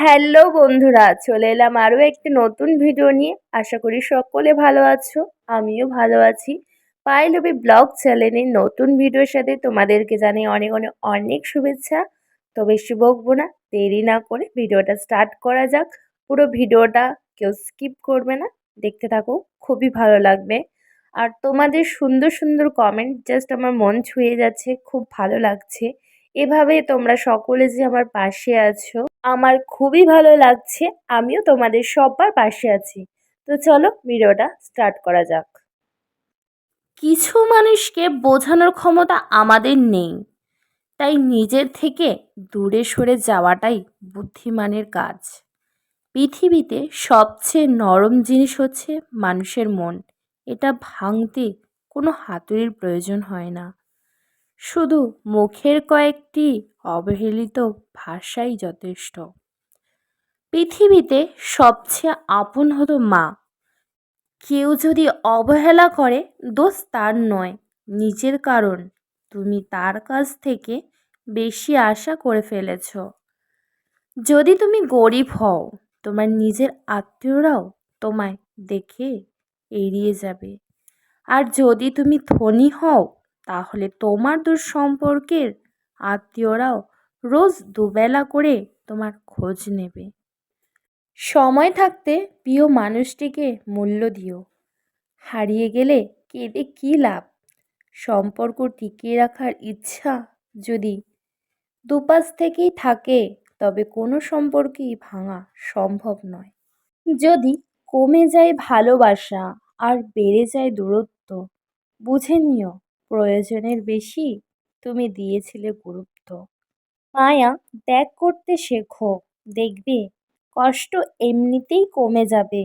Hello বন্ধুরা, চলে এলাম আরও একটি নতুন ভিডিও নিয়ে। আশা করি সকলে ভালো আছো, আমিও ভালো আছি। পাইলবি ব্লগ চ্যানেলের নতুন ভিডিওর সাথে তোমাদেরকে জানাই অনেক অনেক অনেক শুভেচ্ছা। তো বেশি বকবো না, দেরি না করে ভিডিওটা স্টার্ট করা যাক। পুরো ভিডিওটা কেউ স্কিপ করবে না, দেখতে থাকো, খুবই ভালো লাগবে। আর তোমাদের সুন্দর সুন্দর কমেন্ট জাস্ট আমার মন ছুঁয়ে যাচ্ছে, খুব ভালো লাগছে। এভাবে তোমরা সকলে যে আমার পাশে আছো, আমার খুবই ভালো লাগছে, আমিও তোমাদের সবার পাশে আছি। তো চলো ভিডিওটা স্টার্ট করা যাক। কিছু মানুষকে বোঝানোর ক্ষমতা আমাদের নেই, তাই নিজের থেকে দূরে সরে যাওয়াটাই বুদ্ধিমানের কাজ। পৃথিবীতে সবচেয়ে নরম জিনিস হচ্ছে মানুষের মন, এটা ভাঙতে কোনো হাতুড়ির প্রয়োজন হয় না। শুধু মুখের কয়েকটি অবহেলিত ভাষাই যথেষ্ট। পৃথিবীতে সবচেয়ে আপন হলো মা। কেউ যদি অবহেলা করে, দোষ তার নয়, নিজের কারণ। তুমি তার কাছ থেকে বেশি আশা করে ফেলেছ। যদি তুমি গরিব হও, তোমার নিজের আত্মীয়রাও তোমায় দেখে এড়িয়ে যাবে। আর যদি তুমি ধনী হও তাহলে তোমার দূর সম্পর্কের আত্মীয়রাও রোজ দুবেলা করে তোমার খোঁজ নেবে। সময় থাকতে প্রিয় মানুষটিকে মূল্য দিও। হারিয়ে গেলে কেঁদে কী লাভ? সম্পর্ক টিকিয়ে রাখার ইচ্ছা যদি দুপাশ থেকেই থাকে, তবে কোনো সম্পর্কেই ভাঙা সম্ভব নয়। যদি কমে যায় ভালোবাসা আর বেড়ে যায় দূরত্ব, বুঝে নিও প্রয়োজনের বেশি তুমি দিয়েছিলে গুরুত্ব। মায়া, ত্যাগ করতে শেখো, দেখবে কষ্ট এমনিতেই কমে যাবে।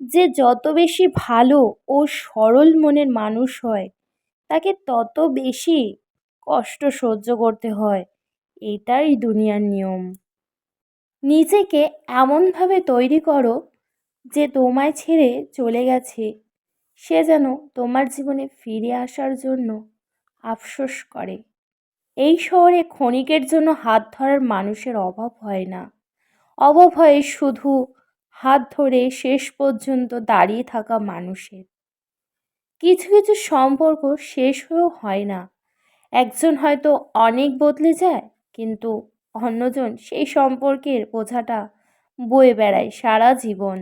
যে যত বেশি ভালো ও সরল মনের মানুষ হয়, তাকে তত বেশি কষ্ট সহ্য করতে হয়। এটাই দুনিয়ার নিয়ম। নিজেকে এমনভাবে তৈরি করো যে তোমায় ছেড়ে চলে গেছে। সে যেন তোমার জীবনে ফিরে আসার জন্য আফসোস করে। এই শহরে ক্ষণিকের জন্য হাত ধরার মানুষের অভাব হয় না। অভাব হয় শুধু হাত ধরে শেষ পর্যন্ত দাঁড়িয়ে থাকা মানুষের। কিছু কিছু সম্পর্ক শেষ হয়েও হয় না। একজন হয়তো অনেক বদলে যায়, কিন্তু অন্যজন সেই সম্পর্কের বোঝাটা বয়ে বেড়ায় সারা জীবন।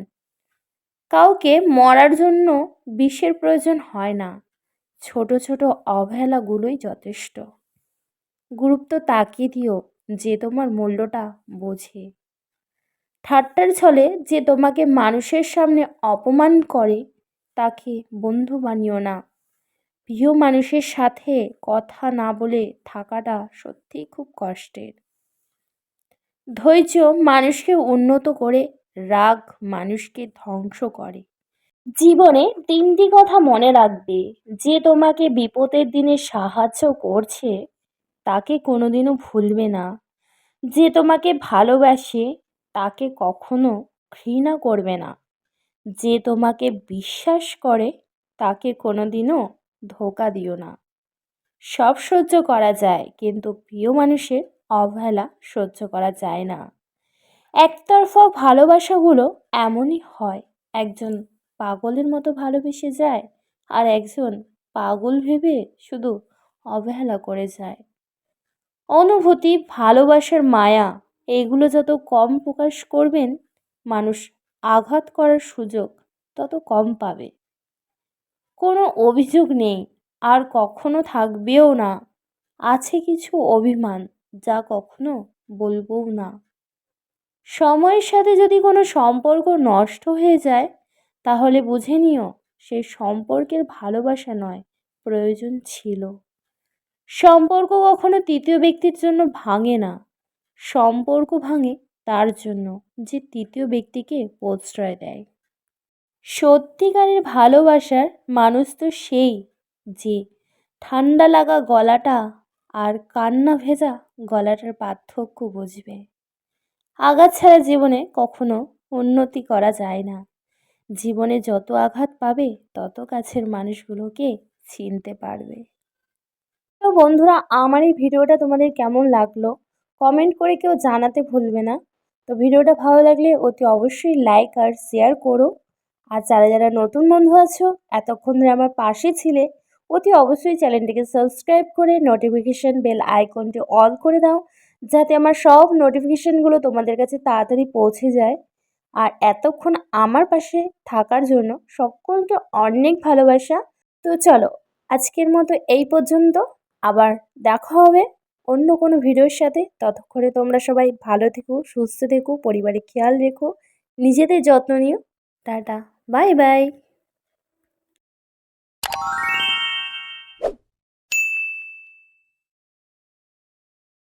কাউকে মরার জন্য বিষের প্রয়োজন হয় না। ছোট ছোট অবহেলাগুলোই যথেষ্ট। গুরুত্ব তাকিয়ে দিও যে তোমার মূল্যটা বোঝে। ঠাট্টার ছলে যে তোমাকে মানুষের সামনে অপমান করে, তাকে বন্ধু বানিও না। প্রিয় মানুষের সাথে কথা না বলে থাকাটা সত্যিই খুব কষ্টের। ধৈর্য মানুষকে উন্নত করে রাগ মানুষকে ধ্বংস করে। জীবনে তিনটি কথা মনে রাখবে। যে তোমাকে বিপদের দিনে সাহায্য করছে, তাকে কোনোদিনও ভুলবে না। যে তোমাকে ভালোবাসে, তাকে কখনো ঘৃণা করবে না। যে তোমাকে বিশ্বাস করে, তাকে কোনোদিনও ধোকা দিও না। সব সহ্য করা যায়, কিন্তু প্রিয় মানুষের অবহেলা সহ্য করা যায় না। একতরফা ভালোবাসাগুলো এমনই হয়, একজন পাগলের মতো ভালোবেসে যায় আর একজন পাগল ভেবে শুধু অবহেলা করে যায়। অনুভূতি, ভালোবাসার মায়া এইগুলো যত কম প্রকাশ করবেন, মানুষ আঘাত করার সুযোগ তত কম পাবে। কোনো অভিযোগ নেই, আর কখনো থাকবেও না। আছে কিছু অভিমান যা কখনো বলবও না। সময়ের সাথে যদি কোনো সম্পর্ক নষ্ট হয়ে যায়, তাহলে বুঝে নিও সেই সম্পর্কের ভালোবাসা নয়, প্রয়োজন ছিল। সম্পর্ক কখনো তৃতীয় ব্যক্তির জন্য ভাঙে না। সম্পর্ক ভাঙে তার জন্য যে তৃতীয় ব্যক্তিকে প্রশ্রয় দেয়। সত্যিকারের ভালোবাসার মানুষ তো সেই যে ঠান্ডা লাগা গলাটা আর কান্না ভেজা গলাটার পার্থক্য বুঝবে। আঘাত ছাড়া জীবনে কখনো উন্নতি করা যায় না। জীবনে যত আঘাত পাবে, তত কাছের মানুষগুলোকে চিনতে পারবে। তো বন্ধুরা, আমার এই ভিডিওটা তোমাদের কেমন লাগল? কমেন্ট করে কেউ জানাতে ভুলবে না। তো ভিডিওটা ভালো লাগলে অতি অবশ্যই লাইক আর শেয়ার করো। আর যারা যারা নতুন বন্ধু আছো, এতক্ষণ ধরে আমার পাশে ছিলে, অতি অবশ্যই চ্যানেলটিকে সাবস্ক্রাইব করে নোটিফিকেশান বেল আইকনটি অল করে দাও। যাতে আমার সব নোটিফিকেশানগুলো তোমাদের কাছে তাড়াতাড়ি পৌঁছে যায়। আর এতক্ষণ আমার পাশে থাকার জন্য সকলকে অনেক ভালোবাসা। তো চলো, আজকের মতো এই পর্যন্ত। আবার দেখা হবে অন্য কোনো ভিডিওর সাথে। ততক্ষণে তোমরা সবাই ভালো থেকো, সুস্থ থেকো, পরিবারের খেয়াল রেখো, নিজেদের যত্ন নিও। Tata bye bye